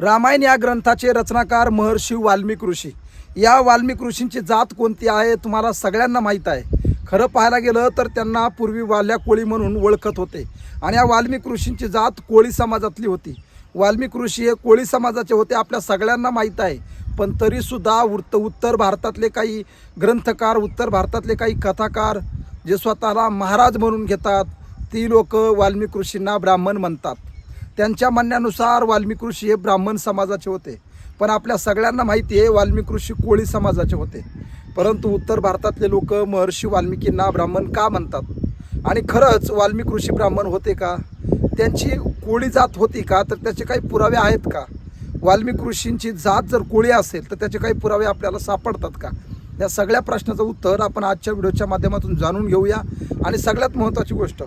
रामायण या ग्रंथाचे रचनाकार महर्षी वाल्मिक ऋषी. या वाल्मिक ऋषींची जात कोणती आहे तुम्हाला सगळ्यांना माहीत आहे. खरं पाहायला गेलं तर त्यांना पूर्वी वाल्या कोळी म्हणून ओळखत होते. आणि या वाल्मिक ऋषींची जात कोळी समाजातली होती. वाल्मिक ऋषी हे कोळी समाजाचे होते आपल्या सगळ्यांना माहीत आहे. पण तरीसुद्धा वृत्त उत्तर भारतातले काही ग्रंथकार उत्तर भारतातले काही कथाकार जे स्वतःला महाराज म्हणून घेतात ती लोक वाल्मिक ऋषींना ब्राह्मण म्हणतात. त्यांच्या म्हणण्यानुसार वाल्मिक ऋषी हे ब्राह्मण समाजाचे होते. पण आपल्या सगळ्यांना माहिती आहे वाल्मिक ऋषी कोळी समाजाचे होते. परंतु उत्तर भारतातले लोक महर्षी वाल्मिकींना ब्राह्मण का म्हणतात? आणि खरंच वाल्मिक ऋषी ब्राह्मण होते का? त्यांची कोळी जात होती का? तर त्याचे काही पुरावे आहेत का? वाल्मिक ऋषींची जात जर कोळी असेल तर त्याचे काही पुरावे आपल्याला सापडतात का? या सगळ्या प्रश्नाचं उत्तर आपण आजच्या व्हिडिओच्या माध्यमातून जाणून घेऊया. आणि सगळ्यात महत्त्वाची गोष्ट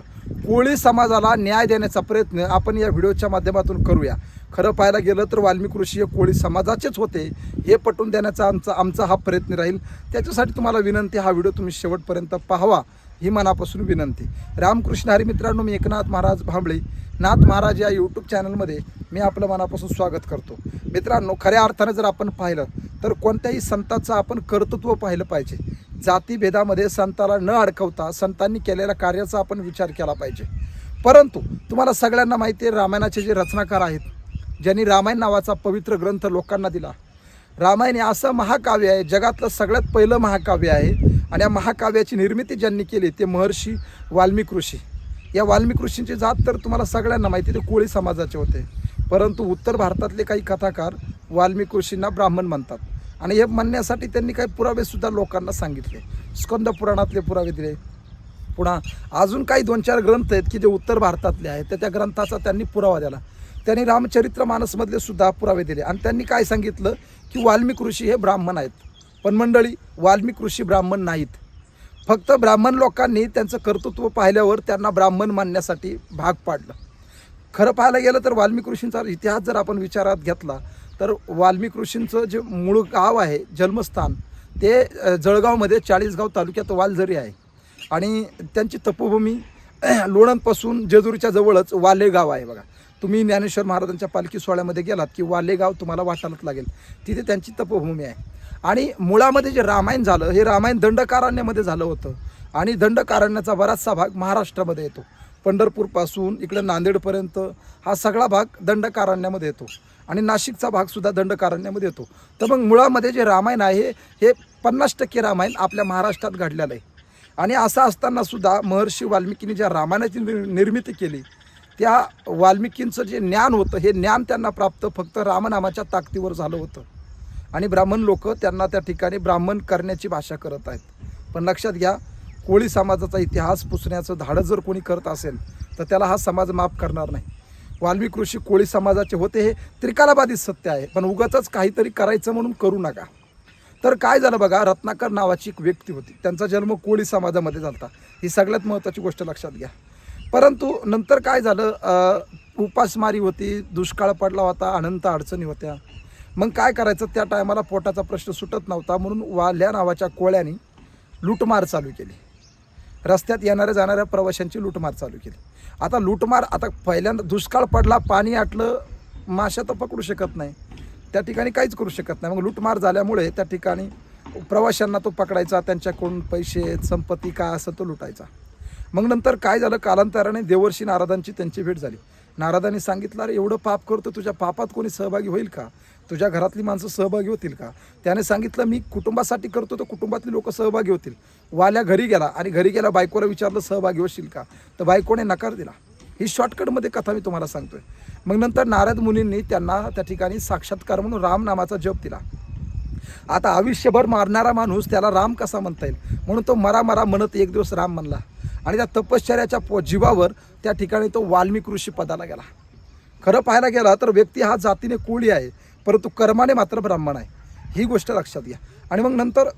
कोळी समाजाला न्याय देण्याचा प्रयत्न आपण या व्हिडिओच्या माध्यमातून करूया. खरं पाहायला गेलं तर वाल्मिक ऋषी हे कोळी समाजाचेच होते. हे पटवून देण्याचा आमचा आमचा हा प्रयत्न राहील. त्याच्यासाठी तुम्हाला विनंती हा व्हिडिओ तुम्ही शेवटपर्यंत पाहावा ही मनापासून विनंती. रामकृष्ण हरी मित्रांनो मी एकनाथ महाराज भांबळे. नाथ महाराज या यूट्यूब चॅनलमध्ये मी आपलं मनापासून स्वागत करतो. मित्रांनो खऱ्या अर्थानं जर आपण पाहिलं तर कोणत्याही संताचं आपण कर्तृत्व पाहिलं पाहिजे. जातीभेदामध्ये संताला न अडकवता संतांनी केलेल्या कार्याचा आपण विचार केला पाहिजे. परंतु तुम्हाला सगळ्यांना माहिती आहे रामायणाचे जे रचनाकार आहेत ज्यांनी रामायण नावाचा पवित्र ग्रंथ लोकांना दिला. रामायण हे असं महाकाव्य आहे जगातलं सगळ्यात पहिलं महाकाव्य आहे आणि या महाकाव्याची निर्मिती ज्यांनी केली ते महर्षी वाल्मिक ऋषी या वाल्मिक ऋषींची जात तर तुम्हाला सगळ्यांना माहिती आहे, ते कोळी समाजाचे होते. परंतु उत्तर भारतातले काही कथाकार वाल्मिक ऋषींना ब्राह्मण म्हणतात. आणि हे म्हणण्यासाठी त्यांनी काही पुरावेसुद्धा लोकांना सांगितले. स्कंद पुराणातले पुरावे दिले. पुन्हा अजून काही दोन चार ग्रंथ आहेत की जे उत्तर भारतातले आहेत त्या त्या ग्रंथाचा त्यांनी पुरावा दिला. त्यांनी रामचरित्र मानसमधले सुद्धा पुरावे दिले. आणि त्यांनी काय सांगितलं की वाल्मिक ऋषी हे ब्राह्मण आहेत. पण मंडळी वाल्मिक ऋषी ब्राह्मण नाहीत. फक्त ब्राह्मण लोकांनी त्यांचं कर्तृत्व पाहिल्यावर त्यांना ब्राह्मण मानण्यासाठी भाग पाडलं. खरं पाहायला गेलं तर वाल्मिक ऋषींचा इतिहास जर आपण विचारात घेतला तर वाल्मिक ऋषींचं जे मूळ गाव आहे जन्मस्थान ते जळगावमध्ये चाळीसगाव तालुक्यात वालझरी आहे. आणि त्यांची तपोभूमी लोणंदपासून जेजुरीच्या जवळच वाले गाव आहे बघा. तुम्ही ज्ञानेश्वर महाराजांच्या पालखी सोहळ्यामध्ये गेलात की वाले गाव तुम्हाला वाटायलाच लागेल. तिथे त्यांची तपोभूमी आहे. आणि मुळामध्ये जे रामायण झालं हे रामायण दंडकारण्यामध्ये झालं होतं. आणि दंडकारण्याचा बराचसा भाग महाराष्ट्रामध्ये येतो. पंढरपूरपासून इकडं नांदेडपर्यंत हा सगळा भाग दंडकारण्यामध्ये येतो. आणि नाशिकचा भागसुद्धा दंडकारण्यामध्ये येतो. तर मग मुळामध्ये जे रामायण आहे हे पन्नास टक्के रामायण आपल्या महाराष्ट्रात घडलेलं आहे. आणि असं असताना सुद्धा महर्षी वाल्मिकीने ज्या रामायणाची निर- निर्मिती केली त्या वाल्मिकींचं जे ज्ञान होतं हे ज्ञान त्यांना प्राप्त फक्त रामनामाच्या ताकदीवर झालं होतं. आणि ब्राह्मण लोक त्यांना त्या ठिकाणी ब्राह्मण करण्याची भाषा करत आहेत. पण लक्षात घ्या कोळी समाजाचा इतिहास पुसण्याचं धाडं जर कोणी करत असेल तर त्याला हा समाज माफ करणार नाही. वाल्मिक ऋषी कोळी समाजाचे होते हे त्रिकालाबाधित सत्य आहे पण उगाच काहीतरी करायचं म्हणून करू नका. तर काय झालं बघा रत्नाकर नावाची एक व्यक्ती होती. त्यांचा जन्म कोळी समाजामध्ये झाला ही सगळ्यात महत्त्वाची गोष्ट लक्षात घ्या. परंतु नंतर काय झालं उपासमारी होती दुष्काळ पडला होता अनंत अडचणी होत्या. मग काय करायचं त्या टायमाला पोटाचा प्रश्न सुटत नव्हता म्हणून वाल्या नावाच्या कोळ्यानी लूटमार चालू केली. रस्त्यात येणाऱ्या जाणाऱ्या प्रवाशांची लूटमार चालू केली. आता लूटमार आता पहिल्यांदा दुष्काळ पडला पाणी आटलं माशा तर पकडू शकत नाही. त्या ठिकाणी काहीच करू शकत नाही. मग लूटमार झाल्यामुळे त्या ठिकाणी प्रवाशांना तो पकडायचा त्यांच्याकडून पैसे संपत्ती काय असं तो लुटायचा. मग नंतर काय झालं? कालांतराने देवर्षी नारदांची त्यांची भेट झाली. नारदाने सांगितलं अरे एवढं पाप करतो तुझ्या पापात कोणी सहभागी होईल का? तुझ्या घरातली माणसं सहभागी होतील का? त्याने सांगितलं मी कुटुंबासाठी करतो तर कुटुंबातली लोक सहभागी होतील. वाल्या घरी गेला आणि घरी गेला बायकोला विचारलं सहभागी होशील का? तर बायकोने नकार दिला. ही शॉर्टकटमध्ये कथा मी तुम्हाला सांगतोय. मग नंतर नारद मुनींनी त्यांना त्या ठिकाणी साक्षात्कार म्हणून राम नामाचा जप दिला. आता आयुष्यभर मारणारा माणूस त्याला राम कसा म्हणता येईल? म्हणून तो मरा मरा म्हणत एक दिवस राम म्हणला आणि त्या तपश्चर्याच्या पो जीवावर त्या ठिकाणी तो वाल्मिक ऋषी पदाला गेला. खरं पाहायला गेला तर व्यक्ती हा जातीने कोळी आहे परंतु कर्माने मात्र ब्राह्मण आहे. ही गोष्ट लक्षात घ्या. आणि मग नंतर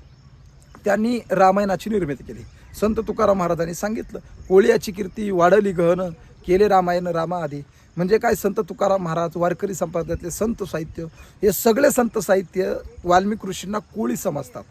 त्यांनी रामायणाची निर्मिती केली. संत तुकाराम महाराजांनी सांगितलं कोळीयाची कीर्ती वाढली गहन केले रामायण रामा आधी म्हणजे काय संत तुकाराम महाराज वारकरी संप्रदायातले संत साहित्य हे सगळे संत साहित्य वाल्मिक ऋषींना कोळी समजतात.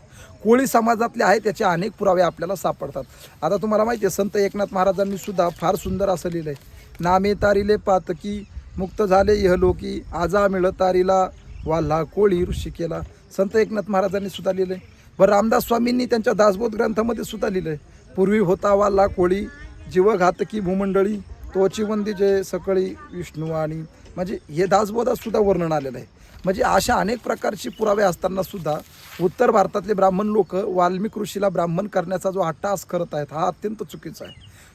कोळी समाजातले आहेत त्याचे अनेक पुरावे आपल्याला सापडतात. आता तुम्हाला माहिती आहे संत एकनाथ महाराजांनी सुद्धा फार सुंदर असं लिहिलं आहे नामे तारिले पातकी मुक्त झाले इहलोकी आजा मिळतारीला वाल्हा कोळी ऋषी केला संत एकनाथ महाराजांनी सुद्धा लिहिलंय. बरं रामदास स्वामींनी त्यांच्या दासबोध ग्रंथामध्ये सुद्धा लिहिलंय. पूर्वी होता वाल्हा कोळी जीवघातकी भूमंडळी त्वचिवंदी जे जय सकळी विष्णू आणि म्हणजे हे दासबोधात सुद्धा वर्णन आलेलं आहे. म्हणजे अशा अनेक प्रकारची पुरावे असताना सुद्धा उत्तर भारतातले ब्राह्मण लोक वाल्मिक ऋषीला ब्राह्मण करण्याचा जो अट्टास करत आहेत हा अत्यंत चुकीचा आहे.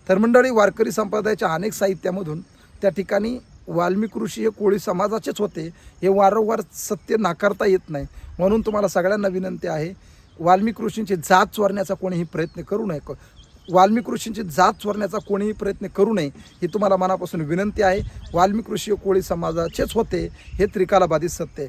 तर मंडळी वारकरी संप्रदायाच्या अनेक साहित्यामधून त्या ठिकाणी वाल्मिक ऋषी हे कोळी समाजाचेच होते. हे वारंवार सत्य नाकारता येत नाही. म्हणून तुम्हाला सगळ्यांना विनंती आहे वाल्मिक ऋषींची जात चोरण्याचा कोणीही प्रयत्न करू नये. वाल्मिक ऋषींची जात चोरण्याचा कोणीही प्रयत्न करू नये ही तुम्हाला मनापासून विनंती आहे. वाल्मिक ऋषी कोळी समाजाचेच होते हे त्रिकालाबाधित सत्य आहे.